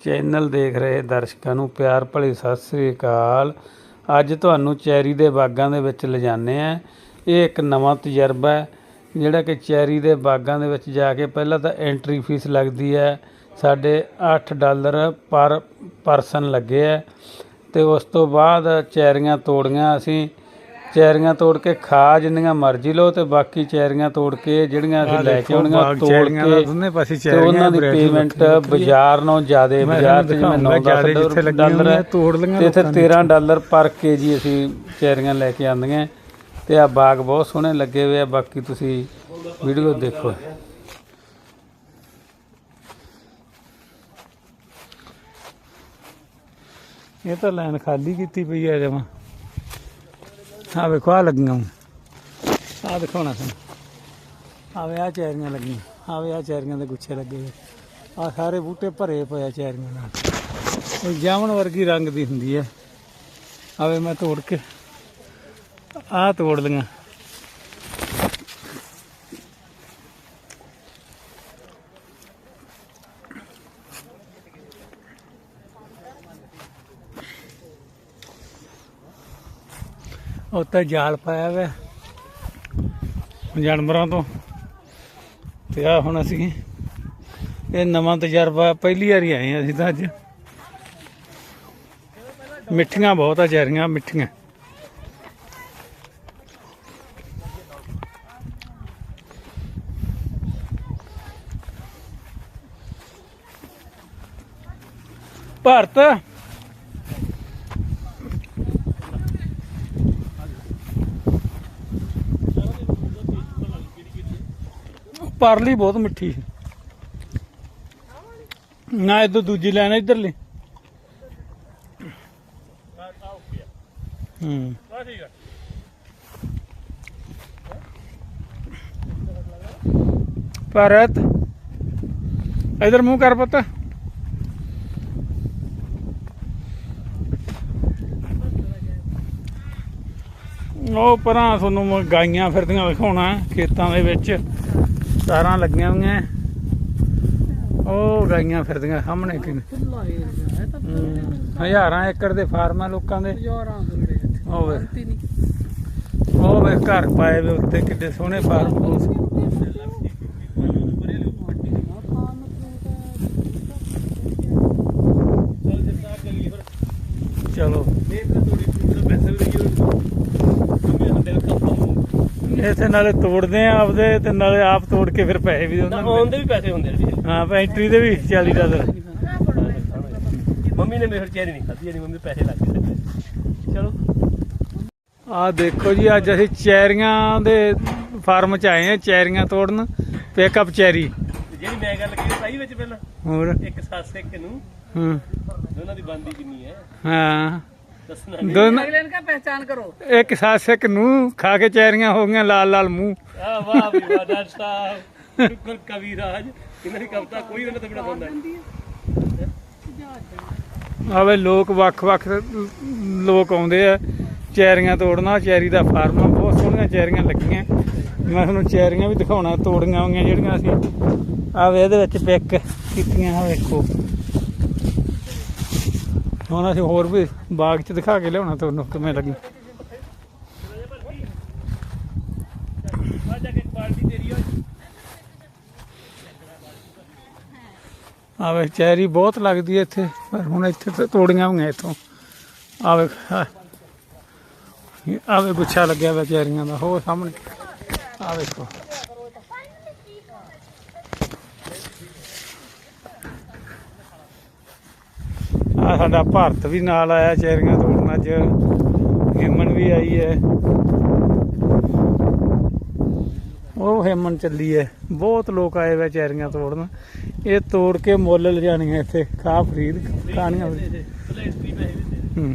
Channel ਦੇਖ ਰਹੇ ਦਰਸ਼ਕਾਂ ਨੂੰ, ਪਿਆਰ ਭਰੀ ਸਤਿ ਸ੍ਰੀ ਅਕਾਲ। ਅੱਜ ਤੁਹਾਨੂੰ ਚੈਰੀ ਦੇ ਬਾਗਾਂ ਦੇ ਵਿੱਚ ਲਿਜਾਣੇ ਆ। ਇਹ ਇੱਕ ਨਵਾਂ ਤਜਰਬਾ ਹੈ, ਜਿਹੜਾ ਕਿ ਚੈਰੀ ਦੇ ਬਾਗਾਂ ਦੇ ਵਿੱਚ ਜਾ ਕੇ ਪਹਿਲਾਂ ਤਾਂ ਐਂਟਰੀ ਫੀਸ ਲੱਗਦੀ ਹੈ। ਸਾਡੇ 8 ਡਾਲਰ ਪਰ ਪਰਸਨ ਲੱਗੇ ਹੈ ਤੇ ਉਸ ਤੋਂ ਬਾਅਦ ਚੈਰੀਆਂ ਤੋੜੀਆਂ ਅਸੀਂ। ਚੈਰੀਆਂ ਤੋੜ ਕੇ ਖਾ ਜਿੰਨੀਆਂ ਮਰਜ਼ੀ ਲਓ ਤੇ ਬਾਕੀ ਚੈਰੀਆਂ ਤੋੜ ਕੇ ਜਿਹੜੀਆਂ ਅਸੀਂ ਲੈ ਕੇ ਆਉਣੀਆਂ ਤੋੜ ਕੇ ਦੋਨੇ ਪਾਸੇ ਤੇ ਉਹਨਾਂ ਦੀ ਪੇਮੈਂਟ ਬਾਜ਼ਾਰ ਨਾਲੋਂ ਜ਼ਿਆਦਾ ਬਾਜ਼ਾਰ 'ਚ ਜਿਵੇਂ 9-10 ਡਾਲਰ ਹੈ ਤੋੜ ਲਈਆਂ ਤੇ ਇੱਥੇ 13 ਡਾਲਰ ਪਰ ਕੇਜੀ ਅਸੀਂ ਚੈਰੀਆਂ ਲੈ ਕੇ ਆਂਦੀਆਂ ਤੇ ਆ ਬਾਗ ਬਹੁਤ ਸੋਹਣੇ ਲੱਗੇ ਹੋਏ ਆ ਬਾਕੀ ਤੁਸੀਂ ਵੀਡੀਓ ਦੇਖੋ। ਇਹ ਤਾਂ ਲਾਈਨ ਖਾਲੀ ਕੀਤੀ ਪਈ ਆ ਜਮਾ। ਆ ਵੇਖੋ ਆ ਲੱਗੀਆਂ ਆ ਦਿਖਾਉਣਾ ਤੁਹਾਨੂੰ ਆਵੇ ਆ ਚੈਰੀਆਂ ਲੱਗੀਆਂ। ਆਵੇ ਆ ਚੈਰੀਆਂ ਦੇ ਗੁੱਛੇ ਲੱਗੇ ਆ ਸਾਰੇ ਬੂਟੇ ਭਰੇ ਪਏ ਆ ਚੈਰੀਆਂ ਨਾਲ। ਇਹ ਜਾਮਣ ਵਰਗੀ ਰੰਗ ਦੀ ਹੁੰਦੀ ਹੈ। ਆਵੇ ਮੈਂ ਤੋੜ ਕੇ ਆ ਤੋੜ ਲਈਆਂ। ਉੱਤੇ ਜਾਲ ਪਾਇਆ ਹੋਇਆ। ਜਾਨਵਰਾਂ ਤੋਂ। ਤੇ ਆ ਹੁਣ ਅਸੀਂ ਇਹ ਨਵਾਂ ਤਜਰਬਾ, ਪਹਿਲੀ ਵਾਰੀ ਆਏ ਹਾਂ ਅਸੀਂ ਤਾਂ ਅੱਜ। ਮਿੱਠੀਆਂ ਬਹੁਤ ਆ ਚੈਰੀਆਂ, ਮਿੱਠੀਆਂ। ਭਾਰਤ ਪਰਲੀ ਬਹੁਤ ਮਿੱਠੀ ਹੈ ਨਾ ਇਧਰ ਦੂਜੀ ਲੈਣ, ਇਧਰਲੀ। ਹੂੰ। ਭਾਰਤ, ਇਧਰ ਮੂੰਹ ਕਰ ਪਤਾ। ਉਹ ਪਰਾਂ ਤੁਹਾਨੂੰ ਮੈਂ ਗਾਈਆਂ ਫਿਰਦੀਆਂ ਵਿਖਾਉਣਾ ਖੇਤਾਂ ਦੇ ਵਿੱਚ। ਤਾਰਾਂ ਲੱਗੀਆਂ ਹੋਈਆਂ। ਉਹ ਗਾਈਆਂ ਫਿਰਦੀਆਂ ਸਾਹਮਣੇ ਕਿ ਹਜ਼ਾਰਾਂ ਏਕੜ ਦੇ ਫਾਰਮ ਆ ਲੋਕਾਂ ਦੇ। ਉਹ ਵੇ। ਉਹ ਵੇ ਘਰ ਪਾਏ ਵੇ ਉੱਤੇ ਕਿੱਡੇ ਸੋਹਣੇ ਫਾਰਮ। ਚਲੋ। ਇਥੇ ਨਾਲੇ ਤੋੜਦੇ ਆ ਆਪਦੇ ਤੇ ਨਾਲੇ ਆਪ ਤੋੜ ਕੇ ਫਿਰ ਪੈਸੇ ਵੀ ਉਹਨਾਂ ਨੂੰ ਆਉਣ ਦੇ ਵੀ ਪੈਸੇ ਹੁੰਦੇ ਨੇ ਜੀ। ਹਾਂ ਐਂਟਰੀ ਦੇ ਵੀ 40 ਡਾਲਰ ਮੰਮੀ ਨੇ ਮੇਰੇ ਚੈਰੀ ਨਹੀਂ ਖਾਧੀ ਜਿਹੜੀ ਮੰਮੀ ਪੈਸੇ ਲੱਗ ਗਏ ਚਲੋ। ਆ ਦੇਖੋ ਜੀ ਅੱਜ ਅਸੀਂ ਚੈਰੀਆਂ ਦੇ ਫਾਰਮ ਚ ਆਏ ਆ ਚੈਰੀਆਂ ਤੋੜਨ ਪਿਕਅਪ ਚੈਰੀ। ਜਿਹੜੀ ਮੈਂ ਗੱਲ ਕੀਤੀ ਸਹੀ ਵਿੱਚ ਪਹਿਲਾਂ। ਹੋਰ? ਇੱਕ ਸੱਸ ਇੱਕ ਨੂੰ ਹਾਂ। ਦੋਨਾਂ ਦੀ ਬੰਦੀ ਕਿੰਨੀ ਹੈ। ਹਾਂ। ਨਹੀਂ ਦੋਨ ਅਗਲੇ ਪਹਿਚਾਨ ਕਰੋ। ਇੱਕ ਸੱਸ ਇੱਕ ਨੂੰ ਖਾ ਕੇ ਚੈਰੀਆਂ ਹੋ ਗਈਆਂ ਲਾਲ ਲਾਲ ਮੂੰਹ। ਆ ਵਾਹ ਵੀ ਵਾਹ ਡਾਕਟਰ ਬਿਲਕੁਲ ਕਵੀ ਰਾਜ। ਇਹਨਾਂ ਦੀ ਕਵਿਤਾ ਕੋਈ ਉਹਨਾਂ ਤੋਂ ਬਿਨਾ ਬੰਦਾ ਆਵੇ ਲੋਕ ਵੱਖ-ਵੱਖ ਲੋਕ ਆਉਂਦੇ ਆ ਚੈਰੀਆਂ ਤੋੜਨਾ ਚੈਰੀ ਦਾ ਫਾਰਮ ਬਹੁਤ ਸੋਹਣੀਆਂ ਚੈਰੀਆਂ ਲੱਗੀਆਂ। ਮੈਂ ਤੁਹਾਨੂੰ ਚੈਰੀਆਂ ਵੀ ਦਿਖਾਉਣਾ ਤੋੜੀਆਂ ਹੋਈਆਂ ਜਿਹੜੀਆਂ ਅਸੀਂ। ਆਵੇ ਇਹਦੇ ਵਿੱਚ ਪਿਕ ਕੀਤੀਆਂ ਆ ਵੇਖੋ। ਹੁਣ ਅਸੀਂ ਹੋਰ ਵੀ ਬਾਗ 'ਚ ਦਿਖਾ ਕੇ ਲਿਆਉਣਾ ਤੁਹਾਨੂੰ ਕਿਵੇਂ ਲੱਗੀ। ਆ ਜਾ ਆਵੇ ਚੈਰੀ ਬਹੁਤ ਲੱਗਦੀ ਹੈ ਇੱਥੇ, ਪਰ ਹੁਣ ਇੱਥੇ ਤਾਂ ਤੋੜੀਆਂ ਹੋਈਆਂ ਇੱਥੋਂ। ਆਵੇ ਆਵੇ ਗੁੱਛਾ ਲੱਗਿਆ ਹੋਇਆ ਚੈਰੀਆਂ ਦਾ, ਹੋਰ ਸਾਹਮਣੇ। ਆ ਵੇਖੋ। ਆ ਸਾਡਾ ਭਾਰਤ ਵੀ ਨਾਲ ਆਇਆ ਚੈਰੀਆਂ ਤੋੜਨ ਅੱਜ। ਹੇਮਨ ਵੀ ਆਈ ਹੈ। ਉਹ ਹੇਮਨ ਚੱਲੀ ਹੈ। ਬਹੁਤ ਲੋਕ ਆਏ ਵੇ ਚੈਰੀਆਂ ਤੋੜਨ। ਇਹ ਤੋੜ ਕੇ ਮੁੱਲ ਲਿਜਾਣੀਆਂ ਇੱਥੇ ਖਾ ਫਰੀਦ ਖਾਣੀਆਂ। ਹੂੰ।